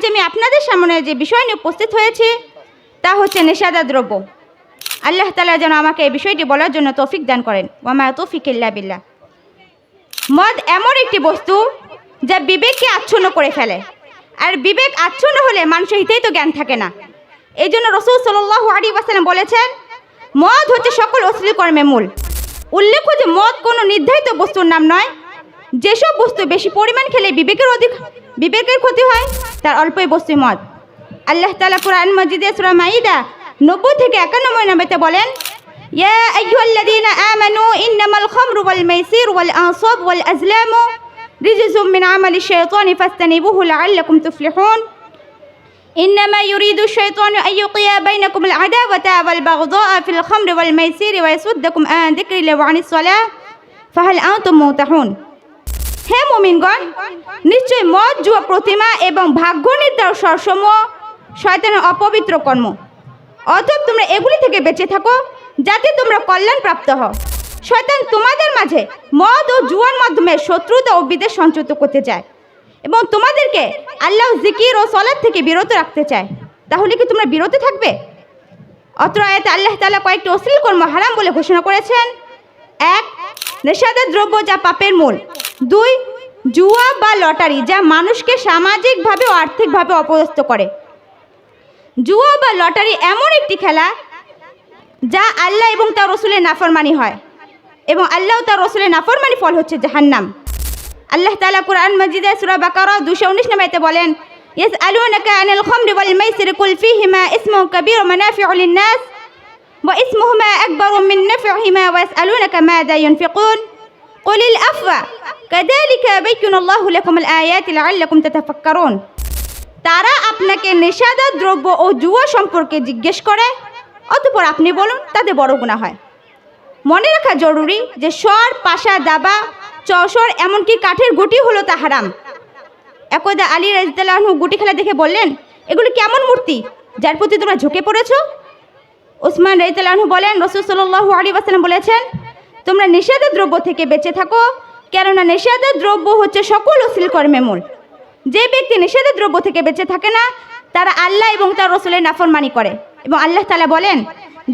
আজ আমি আপনাদের সামনে যে বিষয় নিয়ে উপস্থিত হয়েছি, তা হচ্ছে নেশাদার দ্রব্য। আল্লাহ তালা যেন আমাকে এই বিষয়টি বলার জন্য তৌফিক দান করেন। ওয়ামা তৌফিক ইল্লা বিল্লাহ। মদ এমন একটি বস্তু যা বিবেককে আচ্ছন্ন করে ফেলে। আর বিবেক আচ্ছন্ন হলে মানুষের হিতেই তো জ্ঞান থাকে না। এই জন্য রসুল সাল্লাহ আলী ওয়াসালাম বলেছেন, মদ হচ্ছে সকল অশ্লীল কর্মের মূল। উল্লেখ্য যে মদ কোনো নির্ধারিত বস্তুর নাম নয়। যেসব বস্তু বেশি পরিমাণ খেলে বিবেকের অধিক বিবেকের ক্ষতি হয় তার অল্পই বস্তুই মদ আল্লাহ তালা কোরআন মজিদে সুরা মাইদা নব্বই থেকে একানব্বই নম্বরতে বলেন يا أيها الذين آمنوا إنما الخمر والميسير والأنصاب والأزلام رجز من عمل الشيطان فاجتنبوه لعلكم تفلحون إنما يريد الشيطان أن يوقع بينكم العداوة والبغضاء في الخمر والميسير ويصدكم عن ذكر الله وعن الصلاة فهل أنتم منتهون হে মোমিনগণ, নিশ্চয় মদ জুয়া, প্রতিমা এবং ভাগ্য নির্ধারণ সরসমূহ শয়তানের অপবিত্র কর্ম। অতএব তোমরা এগুলি থেকে বেঁচে থাকো, যাতে তোমরা কল্যাণ প্রাপ্ত হও। শয়তান তোমাদের মাঝে মদ ও জুয়ার মাধ্যমে শত্রুতা ও বিদেশ সঞ্চিত করতে চায় এবং তোমাদেরকে আল্লাহ জিকির ও সলাদ থেকে বিরত রাখতে চায়। তাহলে কি তোমরা বিরত থাকবে? অত্র আয়াতে আল্লাহ তাআলা কয়েকটি অশ্লীল কর্ম হারাম বলে ঘোষণা করেছেন। এক, নেশাদার দ্রব্য যা পাপের মূল। দুই, জুয়া বা লটারি যা মানুষকে সামাজিকভাবে ও আর্থিকভাবে অপদস্থ করে। জুয়া বা লটারি এমন একটি খেলা যা আল্লাহ এবং তার রসুলের নাফরমানি হয় এবং আল্লাহ তার রসুলের নাফরমানি ফল হচ্ছে জাহান্নাম। আল্লাহ তালা কুরআন মাজিদে সূরা বাকারা 219 নম্বরে বলেন, ইয়াসআলুনাকা আনিল খামরি ওয়াল মাইসির কুল ফীহিমা ইসমুন কাবীর ওয়া মানাফিউ লিন-নাস ওয়া ইসমুহুমা আকবারু মিন নাফইহিমা ওয়া ইয়াসআলুনাকা মাযা ইউনফিকুন قل العفو كذلك يبين الله لكم الآيات لعلكم تتفكرون তারা আপনাকে নেশাদার দ্রব্য ও জুয়া সম্পর্কে জিজ্ঞেস করে অতঃপর আপনি বলুন তাতে বড় গুণা হয় মনে রাখা জরুরি যে স্বর পাশা দাবা চশর এমনকি কাঠের গুটি হলো তা হারাম একদা আলী রাজদাল্লাহু গুটি খেলা দেখে বললেন এগুলো কেমন মূর্তি যার প্রতি তোমরা ঝুঁকে পড়েছো ওসমান রাইতালাহু বলেন রসুল সাল্লাল্লাহু আলী ওয়াসাল্লাম বলেছেন তোমরা নেশাদার দ্রব্য থেকে বেঁচে থাকো, কেননা নেশাদার দ্রব্য হচ্ছে সকল অশ্লীল কর্মে মূল। যে ব্যক্তি নেশাদার দ্রব্য থেকে বেঁচে থাকে না, তারা আল্লাহ এবং তার রসুলের নাফরমানি করে। এবং আল্লাহ তালা বলেন,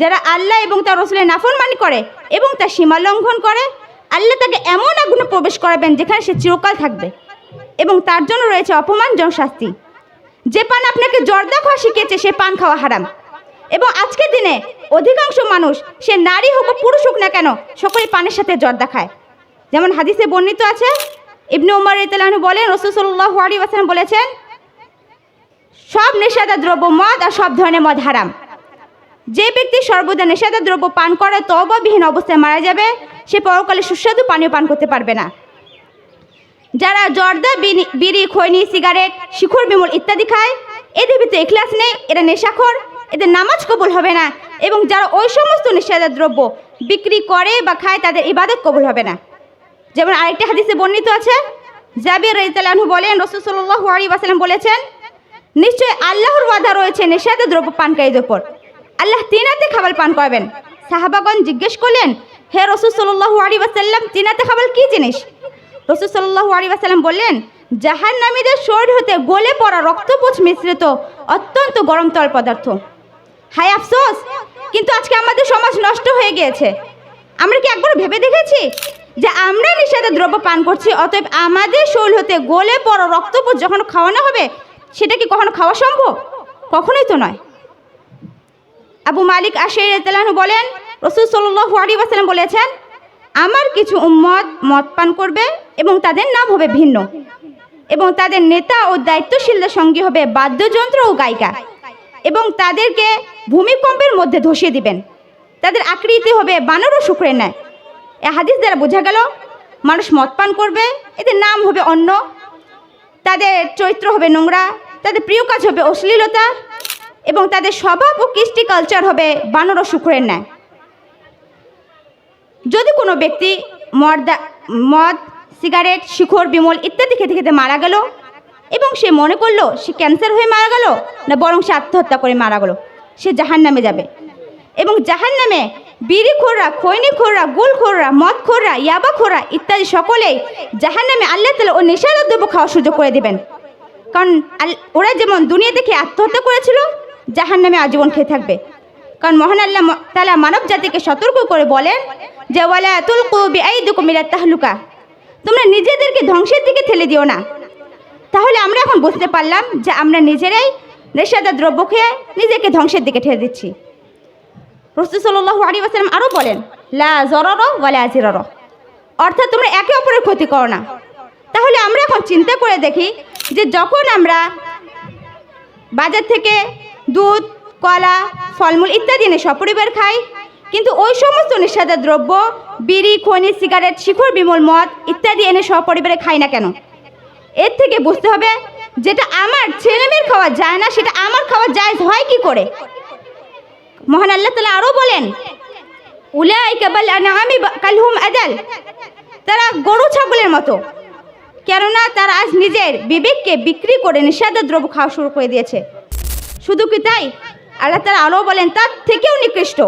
যারা আল্লাহ এবং তার রসুলের নাফরমানি করে এবং তার সীমা লঙ্ঘন করে, আল্লাহ তাকে এমন আগুনে প্রবেশ করাবেন যেখানে সে চিরকাল থাকবে। এবং তার জন্য রয়েছে অপমানজনক শাস্তি যে পান আপনাকে জর্দা খাওয়া শিখিয়েছে, সে পান খাওয়া হারাম। এবং আজকের দিনে অধিকাংশ মানুষ সে নারী হোক পুরুষ হোক না কেন সকলে পানের সাথে জর্দা খায় যেমন হাদিসে বর্ণিত আছে, ইবনে উমর ইতালাহু বলেন, রসুল সাল্লাল্লাহু আলাইহি ওয়াসাল্লাম বলেছেন, সব নেশাদার দ্রব্য মদ আর সব ধরনের মদ হারাম। যে ব্যক্তি সর্বদা নেশাদার দ্রব্য পান করে তবাবিহীন অবস্থায় মারা যাবে, সে পরকালে সুস্বাদু পানীয় পান করতে পারবে না। যারা জর্দা বিড়ি, খৈনি, সিগারেট, শিখর, বিমল ইত্যাদি খায়, এদের ভিতরে এখলাস নেই, এরা নেশাখোর। এদের নামাজ কবুল হবে না এবং যারা ওই সমস্ত নেশাদার দ্রব্য বিক্রি করে বা খায় তাদের ইবাদত কবুল হবে না। যেমন আরেকটা হাদিসে বর্ণিত আছে, জাবির রাইতালানহু বলেন, রসুল সাল্লাল্লাহু আলাইহি ওয়াসাল্লাম বলেছেন, নিশ্চয় আল্লাহর ওয়াদা রয়েছে নেশাদার দ্রব্য পানকারীদের উপর। আল্লাহ তিনাতে খাবার পান করবেন। সাহাবাগণ জিজ্ঞেস করলেন, হে রসুল সাল্লাল্লাহু আলাইহি ওয়াসাল্লাম, তিনাতে খাবার কি জিনিস? রসুল সাল্লাল্লাহু আলাইহি ওয়াসাল্লাম বললেন, জাহান্নামীদের শরীর হতে গলে পড়া রক্তপুঞ্জ মিশ্রিত অত্যন্ত গরম তল পদার্থ। হায় আফসোস! কিন্তু আজকে আমাদের সমাজ নষ্ট হয়ে গিয়েছে। আমরা কি একবার ভেবে দেখেছি যে আমরা নিষেধের দ্রব্য পান করছি, অতএব আমাদের শরীর হতে গোলে পড়া রক্তপুঞ্জ যখন খাওয়ানো হবে, সেটা কি কখনো খাওয়া সম্ভব? কখনোই তো নয়। আবু মালিক আশের তালাহু বলেন, রসুল সাল্লাল্লাহু আলাইহি বলেছেন, আমার কিছু উম্মত মদ পান করবে এবং তাদের নাম হবে ভিন্ন এবং তাদের নেতা ও দায়িত্বশীলদের সঙ্গে হবে বাদ্যযন্ত্র ও গায়িকা। এবং তাদেরকে ভূমিকম্পের মধ্যে ধসিয়ে দিবেন। তাদের আকৃতি হবে বানর ও শুক্রের ন্যায়। এ হাদিস দ্বারা বোঝা গেল, মানুষ মদ পান করবে, এদের নাম হবে অন্য তাদের চরিত্র হবে নোংরা, তাদের প্রিয় কাজ হবে অশ্লীলতা, এবং তাদের স্বভাব ও কৃষ্টি কালচার হবে বানর ও শুক্রের ন্যায়। যদি কোনো ব্যক্তি মদ সিগারেট শিখর, বিমল ইত্যাদি খেতে খেতে মারা গেল এবং সে মনে করল সে ক্যান্সার হয়ে মারা গেল না বরং সে আত্মহত্যা করে মারা গেল। সে জাহান নামে যাবে। এবং জাহান নামে বিড়ি খোররা, খৈনি খোররা, গুল খোররা, মদ খোররা, ইয়াবা খোররা ইত্যাদি সকলেই জাহান নামে আল্লাহ তালা ও নেশাদার দ্রব্য খাওয়ার সুযোগ করে দেবেন। কারণ ওরা যেমন দুনিয়া দেখে আত্মহত্যা করেছিল জাহান নামে আজীবন খেয়ে থাকবে। কারণ মহান আল্লাহ তালা মানব জাতিকে সতর্ক করে বলেন যে, ওয়ালা তুলকু বিআইদিকুম ইলা তাহলুকা। তোমরা নিজেদেরকে ধ্বংসের দিকে ঠেলে দিও না। তাহলে আমরা এখন বুঝতে পারলাম যে আমরা নিজেরাই নেশাদার দ্রব্য খেয়ে নিজেকে ধ্বংসের দিকে ঠেলে দিচ্ছি। রসুল সাল্লাহ আলী আসালাম আরও বলেন, লা জরর ওয়ালা আজিরর অর্থাৎ তোমরা একে অপরের ক্ষতি করো না। তাহলে আমরা এখন চিন্তা করে দেখি যে যখন আমরা বাজার থেকে দুধ, কলা, ফলমূল ইত্যাদি এনে সপরিবার খাই, কিন্তু ওই সমস্ত নেশাদার দ্রব্য, বিড়ি, খনি, সিগারেট, শিখর, বিমল, মদ ইত্যাদি এনে সপরিবারে খাই না কেন? এর থেকে বুঝতে হবে যেটা আমার ছেলেমেয়ের খাওয়া যায় না, সেটা আমার খাওয়া যায় হয় কি করে? মহান আল্লাহ তালা আরও বলেন উলাই আমি তারা গরু ছাগলের মতো। কেননা তারা আজ নিজের বিবেককে বিক্রি করে নিষাদের দ্রব্য খাওয়া শুরু করে দিয়েছে। শুধু কি তাই? আল্লাহ তারা আরও বলেন, তার থেকেও নিকৃষ্ট।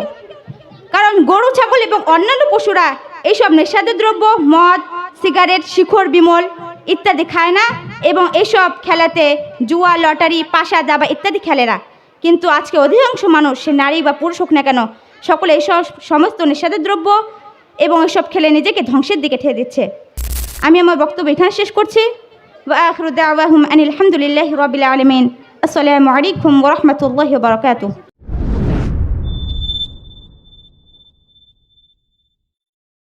কারণ গরু, ছাগল এবং অন্যান্য পশুরা এইসব নেশাদের দ্রব্য, মদ, সিগারেট, শিখর, বিমল ইত্যাদি খায় না এবং এসব খেলাতে জুয়া, লটারি, পাশা দাবা ইত্যাদি খেলে না। কিন্তু আজকে অধিকাংশ মানুষ, সে নারী বা পুরুষ হোক না কেন, সকলে এসব সমস্ত নেশাদের দ্রব্য এবং এসব খেলে নিজেকে ধ্বংসের দিকে ঠেয়ে দিচ্ছে। আমি আমার বক্তব্য এখানে শেষ করছি। আনিল হামদুলিল্লাহি রাব্বিল আলামিন। আসসালামু আলাইকুম ওয়া রাহমাতুল্লাহি ওয়া বারাকাতুহু।